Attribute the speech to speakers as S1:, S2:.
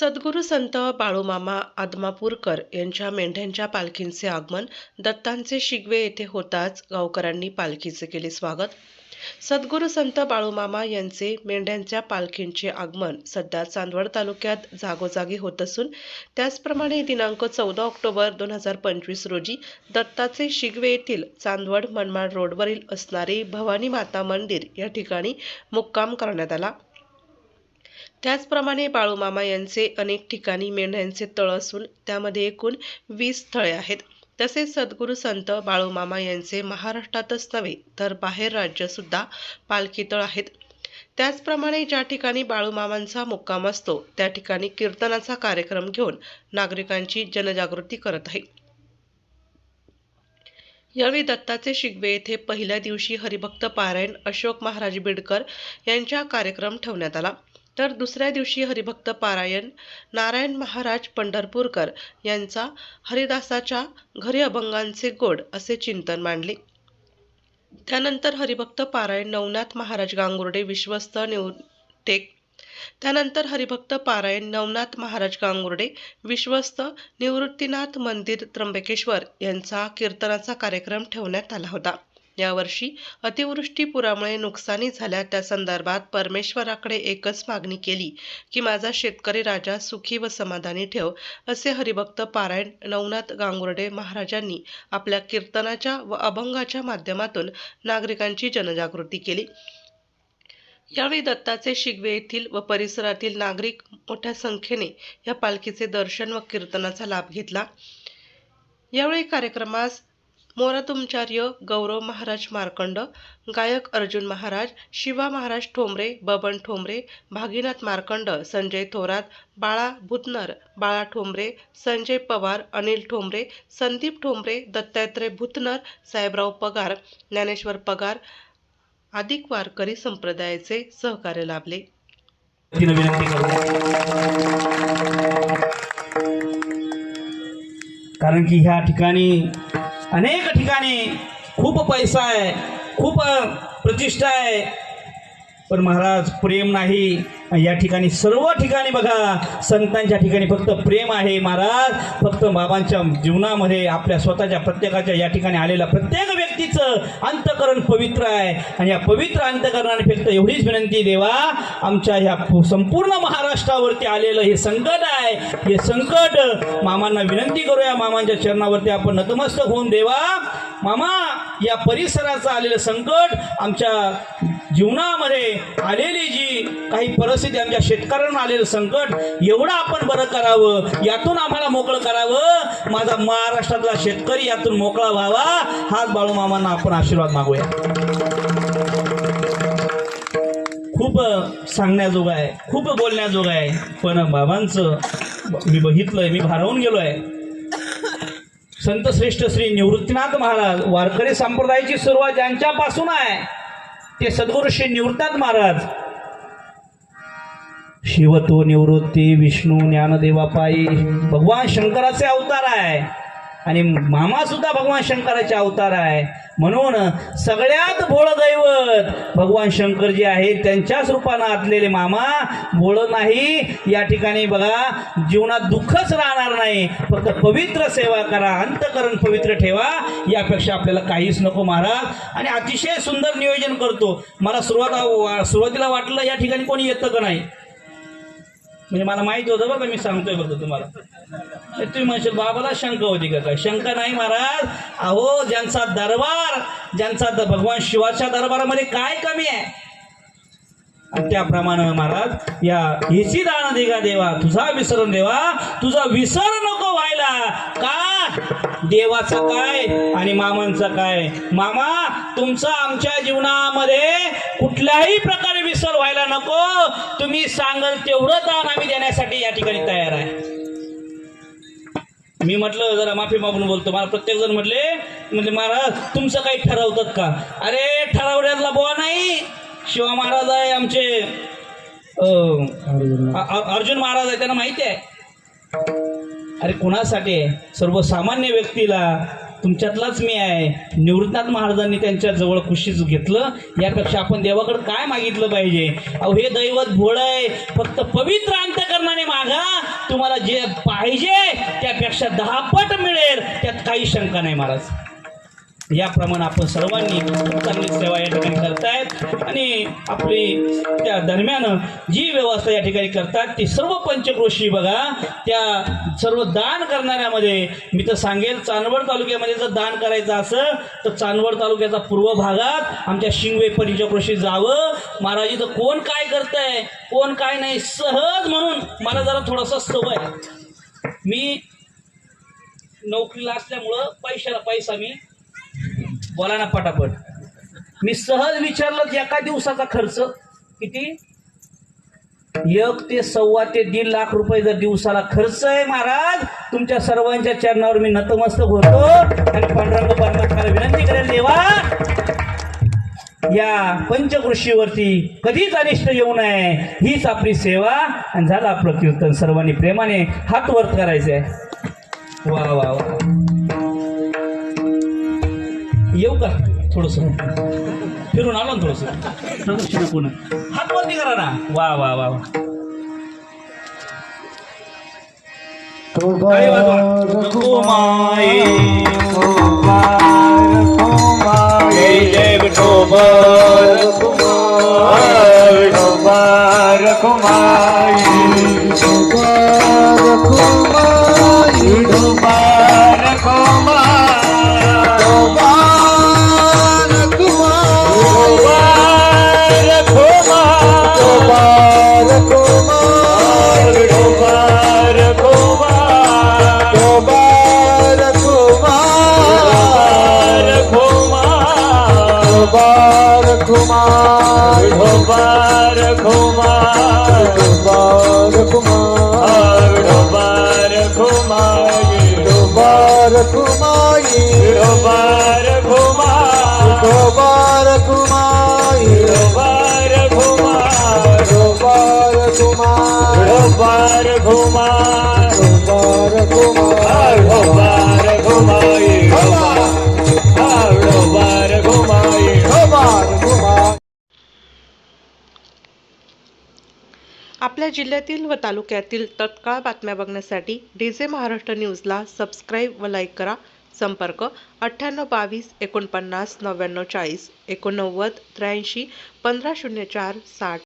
S1: सद्गुरू संत बाळूमामा आदमापूरकर यांच्या मेंढ्यांच्या पालखींचे आगमन दत्तांचे शिगवे येथे होताच गावकऱ्यांनी पालखीचे केले स्वागत. सद्गुरू संत बाळूमामा यांचे मेंढ्यांच्या पालखींचे आगमन सध्या चांदवड तालुक्यात जागोजागी होत असून त्याचप्रमाणे दिनांक चौदा ऑक्टोबर दोन हजार पंचवीस रोजी दत्ताचे शिगवे येथील चांदवड मनमाड रोडवरील असणारे भवानी माता मंदिर या ठिकाणी मुक्काम करण्यात आला. त्याचप्रमाणे बाळूमामा यांचे अनेक ठिकाणी मेंढ्यांचे तळ असून त्यामध्ये एकूण वीस तळे आहेत. तसेच सद्गुरू संत बाळूमामा यांचे महाराष्ट्रातच नव्हे तर बाहेर राज्यसुद्धा पालखी तळ आहेत. त्याचप्रमाणे ज्या ठिकाणी बाळूमामांचा मुक्काम असतो त्या ठिकाणी कीर्तनाचा कार्यक्रम घेऊन नागरिकांची जनजागृती करत आहे. यावेळी दत्ताचे शिगवे येथे पहिल्या दिवशी हरिभक्त पारायण अशोक महाराज बिडकर यांच्या कार्यक्रम ठेवण्यात आला. तर दुसऱ्या दिवशी हरिभक्त पारायण नारायण महाराज पंढरपूरकर यांचा हरिदासाच्या घरी अभंगांचे गोड असे चिंतन मांडले. त्यानंतर हरिभक्त पारायण नवनाथ महाराज गांगुर्डे विश्वस्त निवटेक त्यानंतर हरिभक्त पारायण नवनाथ महाराज गांगुर्डे विश्वस्त निवृत्तीनाथ मंदिर त्र्यंबकेश्वर यांचा कीर्तनाचा कार्यक्रम ठेवण्यात आला होता. यावर्षी अतिवृष्टी पुरामुळे नुकसानी झाल्या. त्या संदर्भात परमेश्वराकडे एकच मागणी केली की माझा शेतकरी राजा सुखी व समाधानी ठेव असे हरिभक्त पारायण नवनाथ गांगुर्डे महाराजांनी आपल्या कीर्तनाच्या व अभंगाच्या माध्यमातून नागरिकांची जनजागृती केली. यावेळी दत्ताचे शिगवे येथील व परिसरातील नागरिक मोठ्या संख्येने या पालखीचे दर्शन व कीर्तनाचा लाभ घेतला. यावेळी कार्यक्रमास मोरातुमचार्य गौरव महाराज मार्कंड गायक अर्जुन महाराज शिवा महाराज ठोंबरे बबन ठोंबरे भागीनाथ मार्कंड संजय थोरात बाळा भुतनर बाळा ठोंबरे संजय पवार अनिल ठोंबरे संदीप ठोंबरे दत्तात्रय भुतनर साहेबराव पगार ज्ञानेश्वर पगार अधिक वारकरी संप्रदायाचे सहकार्य लाभले.
S2: कारण की ह्या ठिकाणी अनेक ठिकाणी खूप पैसा आहे खूप प्रतिष्ठा आहे. पण महाराज प्रेम नाही. या ठिकाणी सर्व ठिकाणी बघा संतांच्या ठिकाणी फक्त प्रेम आहे महाराज. फक्त बाबांच्या जीवनामध्ये आपल्या स्वतःच्या प्रत्येकाच्या या ठिकाणी आलेल्या प्रत्येक व्यक्तीचं अंतकरण पवित्र आहे. आणि या पवित्र अंतकरणाने फक्त एवढीच विनंती देवा आमच्या ह्या संपूर्ण महाराष्ट्रावरती आलेलं हे संकट आहे. हे संकट मामांना विनंती करूया मामांच्या चरणावरती आपण नतमस्तक होऊन देवा मामा या परिसराचं आलेलं संकट आमच्या जीवनामध्ये आलेली जी काही परिस्थिती आमच्या शेतकऱ्यांना आलेलं संकट एवढं आपण बरं करावं यातून आम्हाला मोकळं करावं. माझा महाराष्ट्रातला शेतकरी यातून मोकळा व्हावा हाच बाळूमामांना आपण आशीर्वाद मागूया. खूप सांगण्याजोगं आहे खूप बोलण्याजोगं आहे पण बाबांचं मी बघितलंय मी भारावून गेलो आहे श्रेष्ठ श्री निवृत्तीनाथ महाराज वारकरी संप्रदायाची सुरुवात ज्यांच्यापासून आहे ते सद्गुरू श्री निवृत्तनाथ महाराज. शिवतो निवृत्ती विष्णू ज्ञानदेवापायी भगवान शंकराचे अवतार आहे. आणि मामा सुद्धा भगवान शंकराचे अवतार आहे. म्हणून सगळ्यात भोळ दैवत भगवान शंकर जे आहेत त्यांच्याच रूपानं आतलेले मामा भोळ नाही. या ठिकाणी बघा जीवनात दुःखच राहणार नाही. फक्त पवित्र सेवा करा अंतकरण पवित्र ठेवा. यापेक्षा आपल्याला काहीच नको महाराज. आणि अतिशय सुंदर नियोजन करतो. मला सुरुवात सुरुवातीला वाटलं या ठिकाणी कोणी येतं का नाही? म्हणजे मला माहिती होतं बरं का मी सांगतोय फक्त तुम्हाला. तुम्ही म्हणशील बाबाला शंका होती का काय? शंका नाही महाराज. अहो ज्यांचा दरबार ज्यांचा भगवान शिवाच्या दरबारामध्ये काय कमी आहे? आणि त्याप्रमाणे महाराज या हेची दान देगा देवा तुझा विसरून देवा तुझा विसर नको व्हायला. का? देवाचा काय आणि मामांचा काय? मामा तुमचा आमच्या जीवनामध्ये कुठल्याही प्रकारे विसर व्हायला नको. तुम्ही सांगाल तेवढं दान आम्ही देण्यासाठी या ठिकाणी तयार आहे. मी म्हटलं जरा माफी मागून बोलतो. मला प्रत्येक जण म्हटले म्हणजे महाराज तुमचं काही ठरवतात का? अरे ठरवण्यातला बोवा नाही. शिवा महाराज आहे आमचे. अर्जुन महाराज आहे त्यांना माहिती आहे. अरे कोणासाठी? आहे सर्वसामान्य व्यक्तीला. तुमच्यातलाच मी आहे. निवृत्तनाथ महाराजांनी त्यांच्या जवळ खुशीच घेतलं. यापेक्षा आपण देवाकडे काय मागितलं पाहिजे? अहो हे दैवत भोळ आहे. फक्त पवित्र अंतकरणाने मागा. तुम्हाला जे पाहिजे त्यापेक्षा दहा पट मिळेल. त्यात काही शंका नाही महाराज. याप्रमाणे आपण सर्वांनी खूप चांगली सेवा या ठिकाणी करतायत. आणि आपली त्या दरम्यान जी व्यवस्था या ठिकाणी करतात ती सर्व पंचक्रोशी बघा त्या सर्व दान करणाऱ्यामध्ये मी तर सांगेल चांदवड तालुक्यामध्ये जर दान करायचं असं तर चांदवड तालुक्याचा पूर्व भागात आमच्या शिंगवे पंचक्रोशी जावं. महाराज इथं कोण काय करतंय? कोण काय नाही? सहज म्हणून मला जरा थोडासा सवय मी नोकरीला असल्यामुळं पैशाला पैसा मी बोला ना पटापट. मी सहज विचारलं एका दिवसाचा खर्च किती? एक ते सव्वा ते दीड लाख रुपये जर दिवसाला खर्च आहे महाराज तुमच्या सर्वांच्या चरणावर मी नतमस्तक होतो आणि पांडुरंग परमात्म्याला विनंती करेल देवा या पंचकृषीवरती कधीच अनिष्ट येऊ नये. हीच आपली सेवा आणि झालं आपलं कीर्तन. सर्वांनी प्रेमाने हात वर करायचंय. वा वा वा. येऊ का थोडस फिरून आलो ना थोडस प्रदक्षिणा पुन्हा हात वरती करा ना वा वा वा वा टाळी वाजवा. नको माये. जय जय विठोबा.
S1: आपल्या जिल्ह्यातील व तालुक्यातील तत्काळ बातम्या बघण्यासाठी डी जे महाराष्ट्र न्यूजला सबस्क्राईब व लाईक करा. संपर्क अठ्ठ्याण्णव बावीस एकोणपन्नास नव्याण्णव चाळीस एकोणनव्वद त्र्याऐंशी पंधरा शून्य चार साठ.